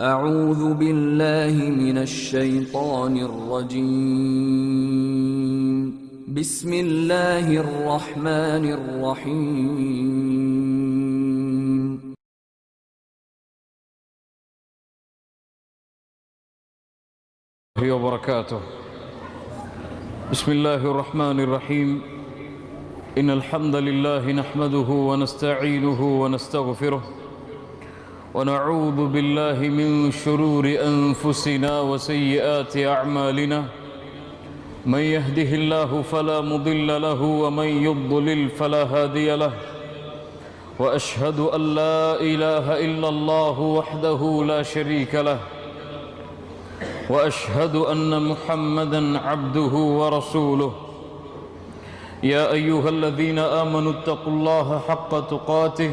أعوذ بالله من الشيطان الرجيم. بسم الله الرحمن الرحيم. الله وبركاته. بسم الله الرحمن الرحيم. إن الحمد لله نحمده ونستعينه ونستغفره. ونعوذ بالله من شرور أنفسنا وسيئات أعمالنا. من يهده الله فلا مضل له ومن يضلل فلا هادي له. وأشهد أن لا إله إلا الله وحده لا شريك له. وأشهد أن محمدا عبده ورسوله. يا أيها الذين آمنوا اتقوا الله حق تقاته.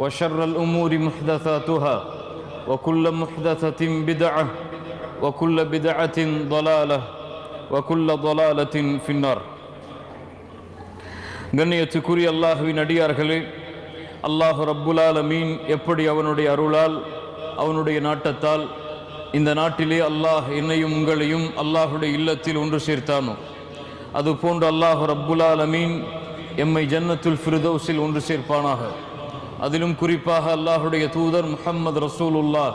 وشر الامور محدثاتها وكل محدثه بدعه وكل بدعه ضلاله وكل ضلاله في النار கண்ணியத்துக்குரிய அல்லாஹுவின் அடியார்களே அல்லாஹ் ரப்புல் ஆலமீன் எப்படி அவனுடைய அருளால் அவனுடைய நாட்டத்தால் இந்த நாட்டிலே அல்லாஹ் என்னையும் உங்களையும் அல்லாஹுடைய இல்லத்தில் ஒன்று சேர்த்தானோ அதுபோன்று அல்லாஹ் ரப்புல் ஆலமீன் எம்மை ஜன்னத்துல் ஃபிர்தௌஸில் ஒன்று சேர்ப்பானாக அதிலும் குறிப்பாக அல்லாஹுடைய தூதர் முஹம்மது ரசூலுல்லா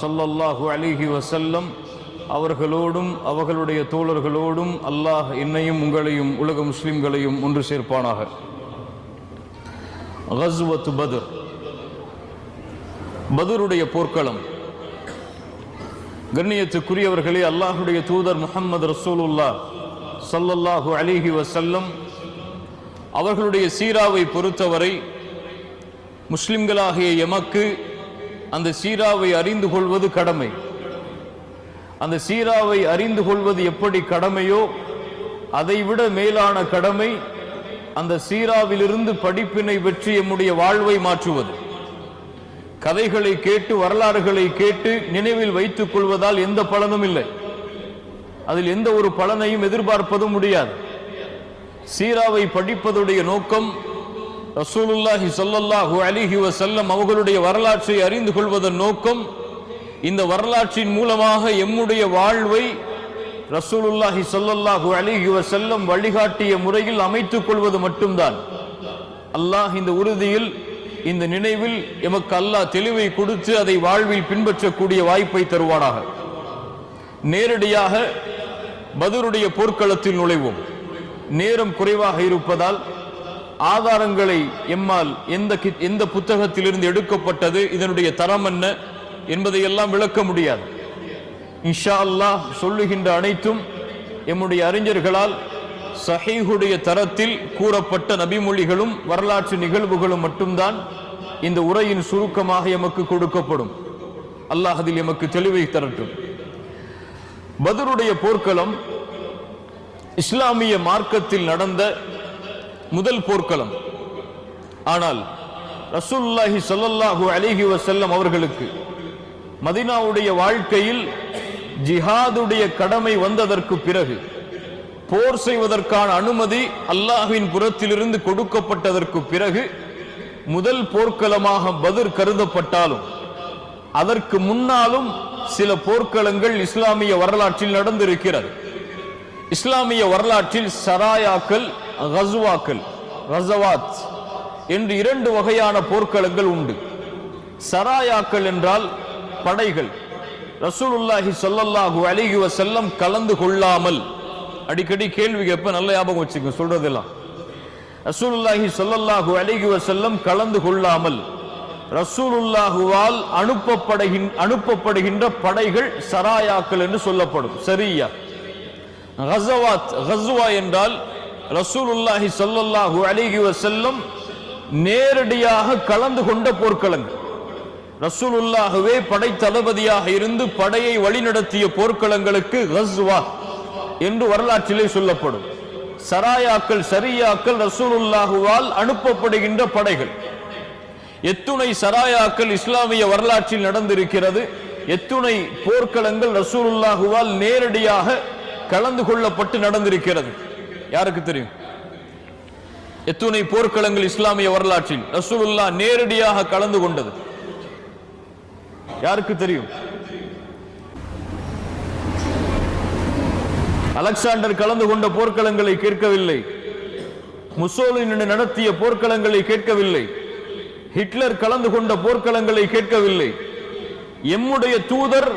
சல்லல்லாஹு அலிஹி வசல்லம் அவர்களோடும் அவர்களுடைய தோழர்களோடும் அல்லாஹ் என்னையும் உங்களையும் உலக முஸ்லிம்களையும் ஒன்று சேர்ப்பானாக. ஹஸ்வத் பதுர். பதுருடைய போர்க்களம். கண்ணியத்துக்குரியவர்களே அல்லாஹுடைய தூதர் முகமது ரசூலுல்லா சல்லல்லாஹு அலிஹி வசல்லம் அவர்களுடைய சீராவை பொறுத்தவரை முஸ்லிம்களாகிய எமக்கு அந்த சீராவை அறிந்து கொள்வது கடமை. அந்த சீராவை அறிந்து கொள்வது எப்படி கடமையோ அதைவிட மேலான கடமை அந்த சீராவிலிருந்து படிப்பினை பெற்று எம்முடைய வாழ்வை மாற்றுவது. கதைகளை கேட்டு வரலாறுகளை கேட்டு நினைவில் வைத்துக் கொள்வதால் எந்த பலனும் இல்லை. அதில் எந்த ஒரு பலனையும் எதிர்பார்ப்பதும் முடியாது. சீராவை படிப்பதுடைய நோக்கம் ரசூலுல்லாஹி சொல்லல்லாஹு அலிஹி வசல்லம் அவர்களுடைய வரலாற்றை அறிந்து கொள்வதன் நோக்கம் இந்த வரலாற்றின் மூலமாக எம்முடைய வாழ்வை ரசூலுல்லாஹி சொல்லல்லாஹு அலிஹி வசல்லம் வழிகாட்டிய முறையில் அமைத்துக் கொள்வது மட்டும்தான். அல்லாஹ் இந்த உறுதியில் இந்த நினைவில் எமக்கு அல்லாஹ் தெளிவை கொடுத்து அதை வாழ்வில் பின்பற்றக்கூடிய வாய்ப்பை தருவானாக. நேரடியாக பதருடைய போர்க்களத்தில் நுழைவோம். நேரம் குறைவாக இருப்பதால் ஆதாரங்களை எம்மால் எந்த எந்த புத்தகத்திலிருந்து எடுக்கப்பட்டது இதனுடைய தரம் என்ன என்பதையெல்லாம் விளக்க முடியாது. இன்ஷா அல்லாஹ் சொல்லுகின்ற அனைத்தும் எம்முடைய அறிஞர்களால் சஹீஹுடைய தரத்தில் கூறப்பட்ட நபிமொழிகளும் வரலாற்று நிகழ்வுகளும் மட்டும்தான் இந்த உரையின் சுருக்கமாக எமக்கு கொடுக்கப்படும். அல்லாஹ் அதில் எமக்கு தெளிவை தரட்டும். பதருடைய போர்க்களம் இஸ்லாமிய மார்க்கத்தில் நடந்த முதல் போர்க்களம். ஆனால் ரசூல்லாஹி சொல்லல்லாஹு அலிஹி வசல்லம் அவர்களுக்கு மதினாவுடைய வாழ்க்கையில் ஜிஹாதுடைய கடமை வந்ததற்கு பிறகு போர் செய்வதற்கான அனுமதி அல்லாஹின் புறத்திலிருந்து கொடுக்கப்பட்டதற்கு பிறகு முதல் போர்க்களமாக பதிர் கருதப்பட்டாலும் அதற்கு முன்னாலும் சில போர்க்களங்கள் இஸ்லாமிய வரலாற்றில் நடந்திருக்கிறது. இஸ்லாமிய வரலாற்றில் சராயாக்கள் கசுவாக்கள் ரசவாத் என்று இரண்டு வகையான போர்க்களங்கள் உண்டு. சராயாக்கள் என்றால் படைகள். ரசூலுல்லாஹி சொல்லல்லாஹு அலைஹி செல்லம் கலந்து கொள்ளாமல். அடிக்கடி கேள்வி கேட்ப நல்ல ஞாபகம் வச்சுக்கோங்க சொல்றதெல்லாம். ரசூலுல்லாஹி சொல்லல்லாஹு அலைஹி செல்லம் கலந்து கொள்ளாமல். ரசூலுல்லாஹுவால் அனுப்பப்படுகின் அனுப்பப்படுகின்ற படைகள் சராயாக்கள் என்று சொல்லப்படும். சரியா? கஸவாத் கஸ்வா என்றால் ரசூலுல்லாஹி ஸல்லல்லாஹு அலிஹி வசல்லம் நேரடியாக கலந்து கொண்ட போர்க்களங்கள். ரசூலுல்லாஹுவே படை தளபதியாக இருந்து படையை வழிநடத்திய போர்க்களங்களுக்கு கஸ்வா என்று வரலாற்றிலே சொல்லப்படும். சராயாக்கள் சரியாக்கள் ரசூலுல்லாஹுவால் அனுப்பப்படுகின்ற படைகள். எத்துணை சராயாக்கள் இஸ்லாமிய வரலாற்றில் நடந்திருக்கிறது. எத்துணை போர்க்களங்கள் ரசூலுல்லாஹுவால் நேரடியாக கலந்து கொள்ளப்பட்டு நடந்திருக்கிறது. யாருக்கு தெரியும்? எத்துணை போர்க்களங்கள் இஸ்லாமிய வரலாற்றில் ரசூலுல்லா நேரடியாக கலந்து கொண்டது. யாருக்கு தெரியும்? அலெக்சாண்டர் கலந்து கொண்ட போர்க்களங்களை கேட்கவில்லை. முசோலின் நடத்திய போர்க்களங்களை கேட்கவில்லை. ஹிட்லர் கலந்து கொண்ட போர்க்களங்களை கேட்கவில்லை. எம்முடைய தூதர்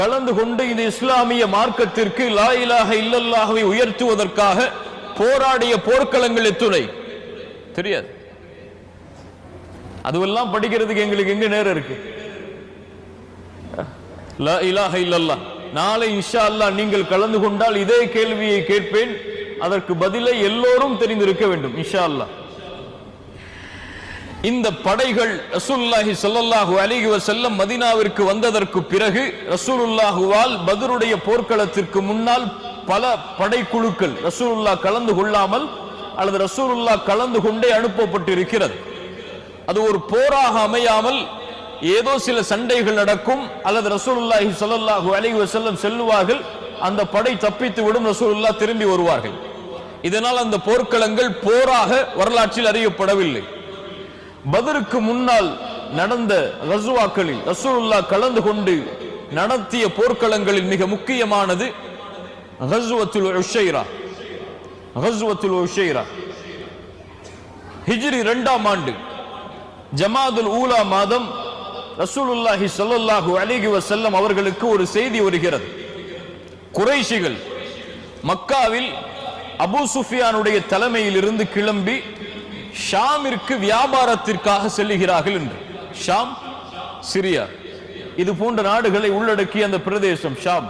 கலந்து கொண்டு இந்த இஸ்லாமிய மார்க்கத்திற்கு லா இல்லல்லாகவே உயர்த்துவதற்காக போராடிய போர்க்களங்கள் எத்துணை தெரியாது. அதுவெல்லாம் படிக்கிறதுக்கு எங்களுக்கு எங்க நேரம் இருக்கு? லா இலாஹ நாளை இன்ஷா அல்லாஹ் நீங்கள் கலந்து கொண்டால் இதே கேள்வியை கேட்பேன். அதற்கு பதிலை எல்லோரும் தெரிந்திருக்க வேண்டும் இன்ஷா அல்லாஹ். இந்த படைகள் ரசூலுல்லாஹி ஸல்லல்லாஹு அலிஹி வசல்லம் மதினாவிற்கு வந்ததற்கு பிறகு ரசூலுல்லாஹுவால் பதருடைய போர்க்களத்திற்கு முன்னால் பல படைக்குழுக்கள் ரசூலுல்லாஹ் கலந்து கொள்ளாமல் அல்லது ரசூலுல்லாஹ் கலந்து கொண்டே அனுப்பப்பட்டிருக்கிறது. அது ஒரு போராக அமையாமல் ஏதோ சில சண்டைகள் நடக்கும் அல்லது ரசூலுல்லாஹி ஸல்லல்லாஹு அலிஹி வசல்லம் செல்லுவார்கள் அந்த படை தப்பித்து விடும் ரசூலுல்லா திரும்பி வருவார்கள். இதனால் அந்த போர்க்களங்கள் போராக வரலாற்றில் அறியப்படவில்லை. பதருக்கு முன்னால் நடந்த ரசுவாக்களில் ரசூலுல்லா கலந்து கொண்டு நடத்திய போர்க்களங்களில் மிக முக்கியமானது ஹஸ்வத்துல் உஷைரா. ஹஸ்வத்துல் உஷைரா. ஹிஜ்ரி இரண்டாம் ஆண்டு. ஜமாதுல் ஊலா மாதம் ரசூலுல்லாஹி ஸல்லல்லாஹு அலிகி வசல்லம் அவர்களுக்கு ஒரு செய்தி வருகிறது. குறைஷிகள் மக்காவில் அபு சுஃபியானுடைய தலைமையில் இருந்து கிளம்பி ஷாமிற்கு வியாபாரத்திற்காக செல்லுகிறார்கள் என்று. Sham Syria. இது போன்ற நாடுகளை உள்ளடக்கிய அந்த பிரதேசம் ஷாம்.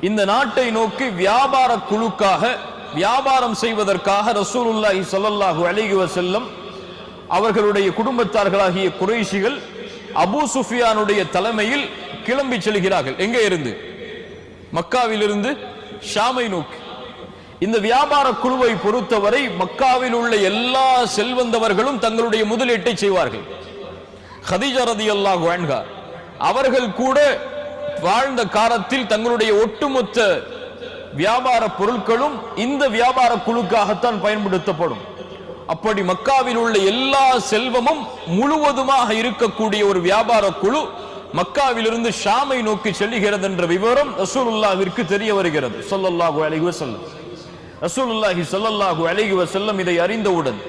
இந்த நாட்டை நோக்கி வியாபார குழுக்காக வியாபாரம் செய்வதற்காக ரசூலுல்லாஹி ஸல்லல்லாஹு அலைஹி செல்லம் அவர்களுடைய குடும்பத்தார்களாகிய குறைஷிகள் அபு சுஃபியானுடைய தலைமையில் கிளம்பி செல்கிறார்கள். எங்கே இருந்து? மக்காவிலிருந்து ஷாமை நோக்கி. இந்த வியாபார குழுவை பொறுத்தவரை மக்காவில் உள்ள எல்லா செல்வந்தவர்களும் தங்களுடைய முதலீட்டை செய்வார்கள். ஹதீஜா ரதியல்லாஹு அன்ஹா அவர்கள் கூட வாழ்ந்த காலத்தில் தங்களுடைய ஒட்டுமொத்த வியாபார பொருட்களும் இந்த வியாபார குழுக்காகத்தான் பயன்படுத்தப்படும். அப்படி மக்காவில் உள்ள எல்லா செல்வமும் முழுவதுமாக இருக்கக்கூடிய ஒரு வியாபார குழு மக்காவிலிருந்து ஷாமை நோக்கி செல்லுகிறது என்ற விவரம் ரசூலுல்லாவிற்கு தெரிய வருகிறது. சொல்லல்லாஹு அலைஹி வஸல்லம். ரசூலுல்லாஹி ஸல்லல்லாஹு அலைஹி வஸல்லம் இதை அறிந்தவுடன்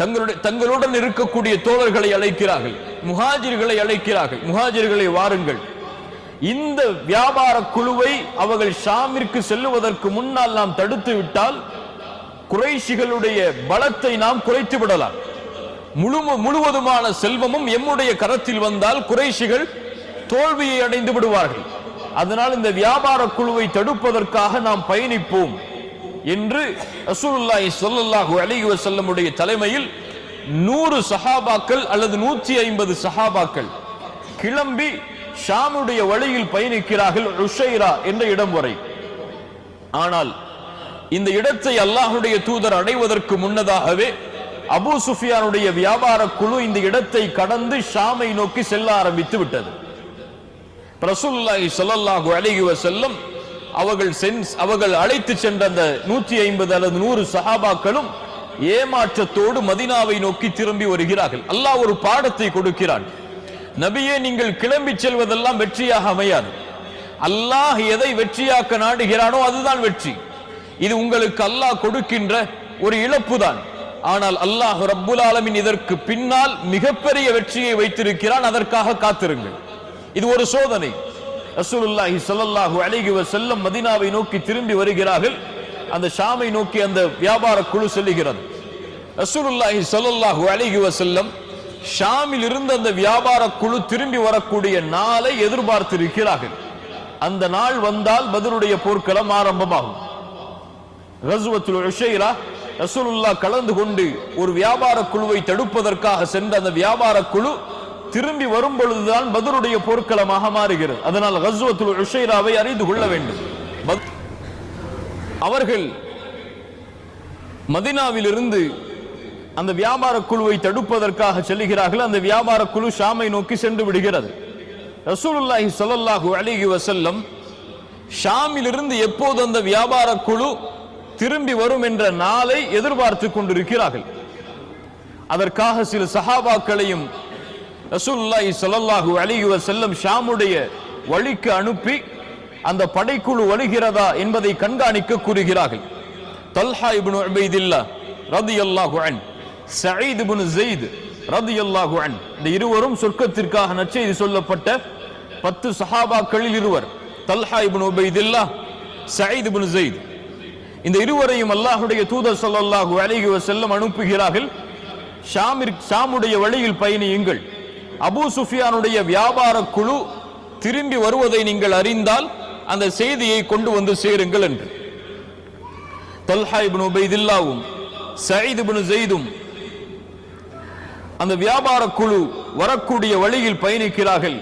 தங்களுடைய தங்களுடன் இருக்கக்கூடிய தோழர்களை அழைக்கிறார்கள் முஹாஜிர்களை அழைக்கிறார்கள் முஹாஜிர்களை வாருங்கள். இந்த வியாபார குழுவை அவர்கள் ஷாமிற்கு செல்லுவதற்கு முன்னால் நாம் தடுத்து விட்டால் குறைஷிகளுடைய பலத்தை நாம் குறைத்து விடலாம். முழு முழுவதுமான செல்வமும் எம்முடைய கரத்தில் வந்தால் குறைஷிகள் தோல்வியை அடைந்து விடுவார்கள். அதனால் இந்த வியாபார குழுவை தடுப்பதற்காக நாம் பயணிப்போம். என்று ரசூலுல்லாஹி சொல்லல்லாஹு அலிஹி வசல்லமுடைய தலைமையில் நூறு சஹாபாக்கள் அல்லது நூற்றி ஐம்பது சஹாபாக்கள் கிளம்பி ஷாமுடைய வழியில் பயணிக்கிறார்கள் ருஷைரா என்ற இடம் வரை. ஆனால் இந்த இடத்தை அல்லாஹுடைய தூதர் அடைவதற்கு முன்னதாகவே அபு சுஃபியானுடைய வியாபார குழு இந்த இடத்தை கடந்து ஷாமை நோக்கி செல்ல ஆரம்பித்து விட்டது. ரசூலுல்லாஹி ஸல்லல்லாஹு அலைஹி செல்லும் அவர்கள் சென்ஸ் அவர்கள் அழைத்து சென்ற அந்த நூற்றி ஐம்பது அல்லது நூறு சஹாபாக்களும் ஏமாற்றத்தோடு மதினாவை நோக்கி திரும்பி வருகிறார்கள். அல்லாஹ் ஒரு பாடத்தை கொடுக்கிறான். நபியே நீங்கள் கிளம்பி செல்வதெல்லாம் வெற்றியாக அமையாது. அல்லாஹ் எதை வெற்றியாக்க நாடுகிறானோ அதுதான் வெற்றி. இது உங்களுக்கு அல்லாஹ் கொடுக்கின்ற ஒரு இழப்பு தான் ஆனால் அல்லாஹ் ரப்புல் ஆலமின் இதற்கு பின்னால் மிகப்பெரிய வெற்றியை வைத்திருக்கிறான். அதற்காக காத்திருங்கள். இது ஒரு சோதனை. ரசூலுல்லாஹி ஸல்லல்லாஹு அலைஹி வஸல்லம் மதீனாவை நோக்கி திரும்பி வருகிறார்கள். அந்த ஷாமை நோக்கி அந்த வியாபார குழு செல்லுகிறது. ரசூலுல்லாஹி ஸல்லல்லாஹு அலைஹி வஸல்லம் ஷாமில் இருந்து அந்த வியாபார குழு திரும்பி வரக்கூடிய நாளை எதிர்பார்த்திருக்கிறார்கள். அந்த நாள் வந்தால் பதிலுடைய போர்க்களம் ஆரம்பமாகும். கஸ்வத்துல் உஷைரா ரசூலுல்லா கலந்து கொண்டு ஒரு வியாபார குழுவை தடுப்பதற்காக சென்ற அந்த வியாபார குழு திரும்பி வரும் பொழுதுதான் பதருடைய போர்க்களமாக மாறுகிறது. அதனால் ஹஸ்வத்துல் உஷைராவை அறிந்து கொள்ள வேண்டும். அவர்கள் மதினாவிலிருந்து அந்த வியாபார குழுவை தடுப்பதற்காக செல்கிறார்கள் அந்த வியாபார குழு ஷாமை நோக்கி சென்று விடுகிறது. ரசூலுல்லாஹி ஸல்லல்லாஹு அலிஹி வசல்லம் ஷாமிலிருந்து எப்போது அந்த வியாபார குழு திரும்பி வரும் என்ற நாளை எதிர்பார்த்து கொண்டிருக்கிறார்கள். அதற்காக சில சஹாபாக்களையும் ரசூலுல்லாஹி ஸல்லல்லாஹு அலைஹி செல்லும் ஷாமுடைய வழிக்கு அனுப்பி அந்த படைக்குழு வருகிறதா என்பதை கண்காணிக்க கூறுகிறார்கள். தல்ஹா இப்னு உபைதில்லா ரதியல்லாஹு அன் சயீத் இப்னு ரதி அல்லாஹு அன் இந்த இருவரும் சொர்க்கத்திற்காக நற்செய்தி சொல்லப்பட்ட பத்து சஹாபாக்களில் இருவர். Talha ibn Ubaidullah Saeed ibn Zaid. இந்த இருவரையும் அல்லாஹுடைய தூதர் ஸல்லல்லாஹு அலிஹி வஸல்லம் அனுப்புகிறார்கள். ஷாமிற் ஷாமுடைய வழியில் பயணியுங்கள். அபு சுஃபியானுடைய வியாபார குழு திரும்பி வருவதை நீங்கள் அறிந்தால் அந்த செய்தியை கொண்டு வந்து சேருங்கள் என்று. தல்ஹா இபின் உபைதில்லாவும் சயீத் இபின் ஜெய்தும் அந்த வியாபார குழு வரக்கூடிய வழியில் பயணிக்கிறார்கள்.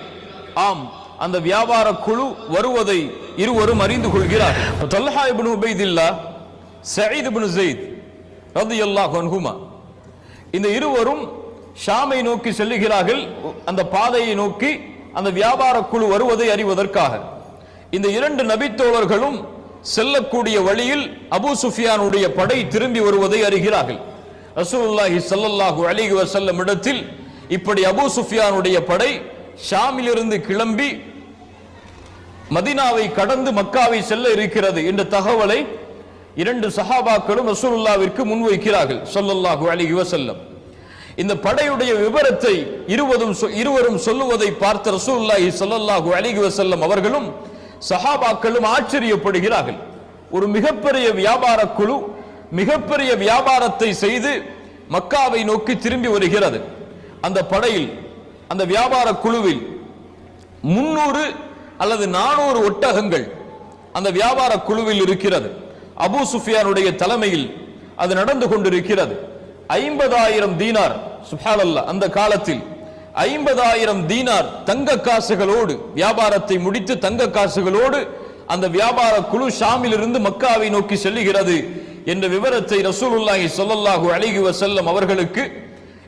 ஆம் அந்த வியாபார குழு வருவதை இருவரும் அறிந்து கொள்கிறார் Talha ibn Ubaidullah Saeed ibn Zaid ரதி அல்லாஹ் இந்த இருவரும் ஷாமை நோக்கி செல்லுகிறார்கள். அந்த பாதையை நோக்கி அந்த வியாபார குழு வருவதை அறிவதற்காக. இந்த இரண்டு நபித்தோழர்களும் செல்லக்கூடிய வழியில் அபு சுஃபியானுடைய படை திரும்பி வருவதை அறிகிறார்கள். ரசூலுல்லாஹி சல்லல்லாஹு அலிஹி வஸல்லம் இடத்தில் இப்படி அபு சுஃபியானுடைய படை ஷாமிலிருந்து கிளம்பி மதினாவை கடந்து மக்காவை செல்ல இருக்கிறது என்ற தகவலை இரண்டு சஹாபாக்களும் ரசூலுல்லாவிற்கு முன்வைக்கிறார்கள். சொல்லல்லாஹு அலிஹி வஸல்லம். இந்த படையுடைய விவரத்தை இருவரும் சொ- இருவரும் சொல்லுவதை பார்த்த ரசூல்லாஹி ஸல்லல்லாஹு அலைஹி வசல்லம் அவர்களும் சஹாபாக்களும் ஆச்சரியப்படுகிறார்கள். ஒரு மிகப்பெரிய வியாபார குழு மிகப்பெரிய வியாபாரத்தை செய்து மக்காவை நோக்கி திரும்பி வருகிறது. அந்த படையில் அந்த வியாபார குழுவில் முன்னூறு அல்லது நானூறு ஒட்டகங்கள் அந்த வியாபார குழுவில் இருக்கிறது. அபு சுஃபியானுடைய தலைமையில் அது நடந்து கொண்டிருக்கிறது. ஐம்பதாயிரம் தீனார் சுஹாலல்ல அந்த காலத்தில். ஐம்பதாயிரம் தீனார் தங்க காசுகளோடு வியாபாரத்தை முடித்து தங்க காசுகளோடு அந்த வியாபார குழு ஷாமிலிருந்து மக்காவை நோக்கி செல்லுகிறது என்ற விவரத்தை ரசூலுல்லாஹி சொல்லல்லாஹு அழகி வசல்லம் அவர்களுக்கு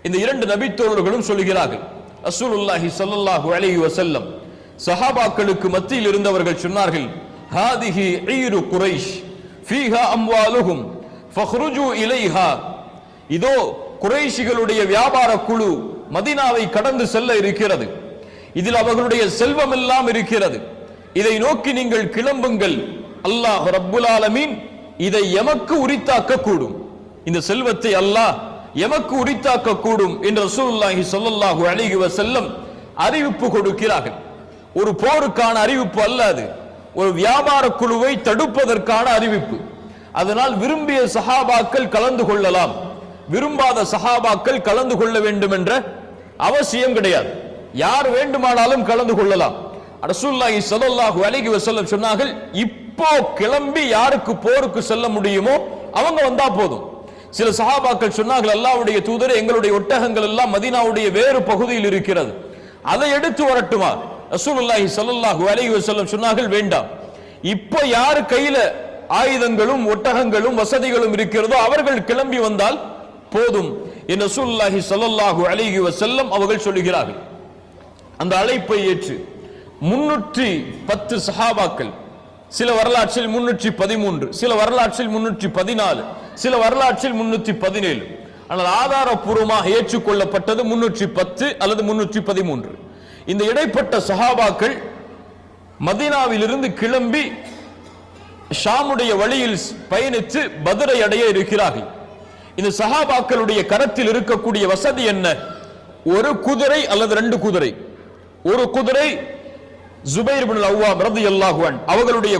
இந்த இரண்டு நபித்தோழர்களும் சொல்கிறார்கள் ரசூலுல்லாஹி சொல்லல்லாஹு அழகி வசல்லம் சஹாபாக்களுக்கு மத்தியில் இருந்தவர்கள் சொன்னார்கள் ஹாதிஹி ஈரு குரைஷ் ஃபீஹா அம்வாலுஹும் ஃபஹ்ருஜு இலைஹா இதோ குறைஷிகளுடைய வியாபார குழு மதீனாவை கடந்து செல்ல இருக்கிறது. இதில் அவர்களுடைய செல்வம் எல்லாம் இருக்கிறது. இதை நோக்கி நீங்கள் கிளம்புங்கள். அல்லாஹ் ரப்புல் ஆலமீன் இதை எமக்கு உரித்தாக்க கூடும் இந்த செல்வத்தை அல்லாஹ் எமக்கு உரித்தாக்க கூடும் என்று ரசூலுல்லாஹி ஸல்லல்லாஹு அலைஹி வஸல்லம் அறிவிப்பு கொடுக்கிறார்கள். ஒரு போருக்கான அறிவிப்பு அல்ல அது. ஒரு வியாபார குழுவை தடுப்பதற்கான அறிவிப்பு. அதனால் விரும்பிய சஹாபாக்கள் கலந்து கொள்ளலாம். விரும்பாத சஹாபாக்கள் கலந்து கொள்ள வேண்டும் என்ற அவசியம் கிடையாது. யார் வேண்டுமானாலும் கலந்து கொள்ளலாம். அரசுல்லாஹி சதல்லாஹு அலிகி வசல்லம் சொன்னார்கள் இப்போ கிளம்பி யாருக்கு போருக்கு செல்ல முடியுமோ அவங்க வந்தா போதும். சில சஹாபாக்கள் சொன்னார்கள் அல்லாவுடைய தூதரே எங்களுடைய ஒட்டகங்கள் எல்லாம் மதினாவுடைய வேறு பகுதியில் இருக்கிறது. அதை எடுத்து வரட்டுமா? ரசூலுல்லாஹி சல்லாஹு அலைஹி வசல்லம் சொன்னார்கள் வேண்டாம். இப்போ யார் கையில ஆயுதங்களும் ஒட்டகங்களும் வசதிகளும் இருக்கிறதோ அவர்கள் கிளம்பி வந்தால் போதும் என்று ரசூலுல்லாஹி சல்லாஹு அலைஹி வசல்லம் அவர்கள் சொல்லுகிறார்கள். அந்த அழைப்பை ஏற்று முன்னூற்றி பத்து சஹாபாக்கள் சில வரலாற்றில் முன்னூற்றி பதிமூன்று சில வரலாற்றில் முன்னூற்றி பதினாலு சில வரலாற்றில் முன்னூற்றி பதினேழு. ஆனால் ஆதாரப்பூர்வமாக ஏற்றுக்கொள்ளப்பட்டது முன்னூற்றி பத்து அல்லது முன்னூற்றி பதிமூன்று. இந்த இடைப்பட்ட சஹாபாக்கள் மதீனாவிலிருந்து கிளம்பி ஷாமுடைய வழியில் பயணித்து பதுரை அடைய இருக்கிறார்கள். இந்த சஹாபாக்களுடைய கரத்தில் இருக்கக்கூடிய வசதி என்ன? ஒரு குதிரை அல்லது ரெண்டு குதிரை. ஒரு குதிரை ஜுபைர் பின் அவ்வாம் ரதி அல்லாஹுவன் அவர்களுடைய